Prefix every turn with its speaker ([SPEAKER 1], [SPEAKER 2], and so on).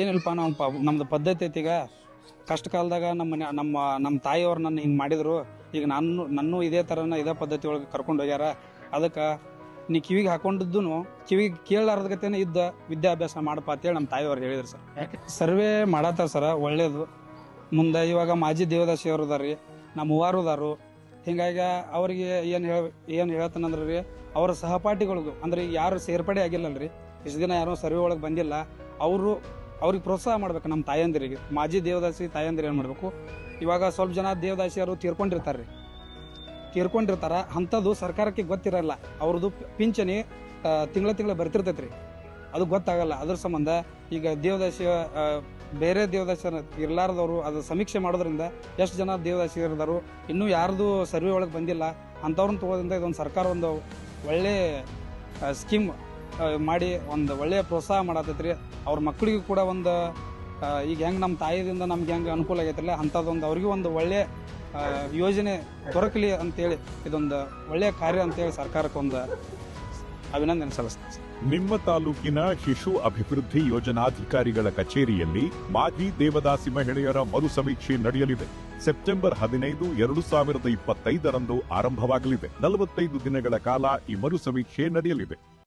[SPEAKER 1] ಏನಿಲ್ಲಪ್ಪ ನಾವು ಪ ನಮ್ದು ಪದ್ಧತಿ ಐತಿ ಈಗ. ಕಷ್ಟ ಕಾಲದಾಗ ನಮ್ಮ ಮನೆ ನಮ್ಮ ನಮ್ಮ ತಾಯಿಯವ್ರು ನನ್ನ ಹಿಂಗೆ ಮಾಡಿದ್ರು. ಈಗ ನಾನು ನನ್ನೂ ಇದೇ ಥರನ ಇದೇ ಪದ್ಧತಿ ಒಳಗೆ ಕರ್ಕೊಂಡು ಹೋಗ್ಯಾರ. ಅದಕ್ಕೆ ನೀ ಕಿವಿಗೆ ಹಾಕೊಂಡಿದ್ದು ಕಿವಿಗೆ ಕೇಳಾರ್ದಗತೇನೆ ಇದ್ದ ವಿದ್ಯಾಭ್ಯಾಸ ಮಾಡಪ್ಪ ಅಂತೇಳಿ ನಮ್ಮ ತಾಯಿಯವ್ರು ಹೇಳಿದ್ರು ಸರ್. ಸರ್ವೆ ಮಾಡತ್ತಾರ ಸರ ಒಳ್ಳೇದು. ಮುಂದೆ ಇವಾಗ ಮಾಜಿ ದೇವದಾಸಿ ಅವ್ರು ಅದಾರ ರೀ ನಮ್ಮ ಮೂವಾರು ಅದಾರು. ಹಿಂಗಾಗಿ ಅವ್ರಿಗೆ ಏನು ಹೇಳ ಏನು ಹೇಳ್ತಾನಂದ್ರೆ ರೀ ಅವರ ಸಹಪಾಠಿಗಳಿಗೂ ಅಂದ್ರೆ ಯಾರು ಸೇರ್ಪಡೆ ಆಗಿಲ್ಲಲ್ರಿ ಇಷ್ಟು ದಿನ ಯಾರೋ ಸರ್ವೆ ಒಳಗೆ ಬಂದಿಲ್ಲ ಅವರು ಅವ್ರಿಗೆ ಪ್ರೋತ್ಸಾಹ ಮಾಡ್ಬೇಕು ನಮ್ಮ ತಾಯಂದಿರಿಗೆ. ಮಾಜಿ ದೇವದಾಸಿ ತಾಯಂದಿರು ಏನು ಮಾಡಬೇಕು? ಇವಾಗ ಸ್ವಲ್ಪ ಜನ ದೇವದಾಸಿಯರು ತೀರ್ಕೊಂಡಿರ್ತಾರೆ. ರೀ ತೀರ್ಕೊಂಡಿರ್ತಾರೆ, ಅಂಥದ್ದು ಸರ್ಕಾರಕ್ಕೆ ಗೊತ್ತಿರಲ್ಲ. ಅವ್ರದ್ದು ಪಿಂಚಣಿ ತಿಂಗಳ ತಿಂಗಳ ಬರ್ತಿರ್ತೈತೆ ರೀ ಅದು ಗೊತ್ತಾಗಲ್ಲ. ಅದ್ರ ಸಂಬಂಧ ಈಗ ದೇವದಾಸಿ ಬೇರೆ ದೇವದಾಸಿ ಇರ್ಲಾರ್ದವರು ಅದು ಸಮೀಕ್ಷೆ ಮಾಡೋದ್ರಿಂದ ಎಷ್ಟು ಜನ ದೇವದಾಸಿ ಇರ್ದಾರು, ಇನ್ನೂ ಯಾರ್ದು ಸರ್ವೆ ಒಳಗೆ ಬಂದಿಲ್ಲ, ಅಂಥವ್ರನ್ನ ತಗೋದ್ರಿಂದ ಇದೊಂದು ಸರ್ಕಾರ ಒಂದು ಒಳ್ಳೆ ಸ್ಕೀಮ್. ಮಾಡಿ ಒಂದು ಒಳ್ಳೆಯ ಪ್ರೋತ್ಸಾಹ ಮಾಡತೈತ್ರಿ. ಅವ್ರ ಮಕ್ಕಳಿಗೂ ಕೂಡ ಒಂದು ಈಗ ಹೆಂಗೆ ನಮ್ಮ ತಾಯಿದಿಂದ ನಮ್ಗೆ ಹೆಂಗೆ ಅನುಕೂಲ ಆಗೈತಿಲ್ಲ, ಅಂಥದ್ದೊಂದು ಅವ್ರಿಗೂ ಒಂದು ಒಳ್ಳೆಯ ಯೋಜನೆ ದೊರಕಲಿ ಅಂತೇಳಿ, ಇದೊಂದು ಒಳ್ಳೆಯ ಕಾರ್ಯ ಅಂತೇಳಿ ಸರ್ಕಾರಕ್ಕೊಂದು ಅಭಿನಂದನೆ ಸಲ್ಲಿಸ್ತೀನಿ
[SPEAKER 2] ನಿಮ್ಮ ತಾಲೂಕಿನ ಶಿಶು ಅಭಿವೃದ್ಧಿ ಯೋಜನಾಧಿಕಾರಿಗಳ ಕಚೇರಿಯಲ್ಲಿ ಮಾಜಿ ದೇವದಾಸಿ ಮಹಿಳೆಯರ ಮರು ಸಮೀಕ್ಷೆ ನಡೆಯಲಿದೆ. ಸೆಪ್ಟೆಂಬರ್ ಹದಿನೈದು, ಎರಡು ಸಾವಿರದ ಇಪ್ಪತ್ತೈದರಂದು ಆರಂಭವಾಗಲಿದೆ. ನಲವತ್ತೈದು ದಿನಗಳ ಕಾಲ ಈ ಮರು ಸಮೀಕ್ಷೆ ನಡೆಯಲಿದೆ.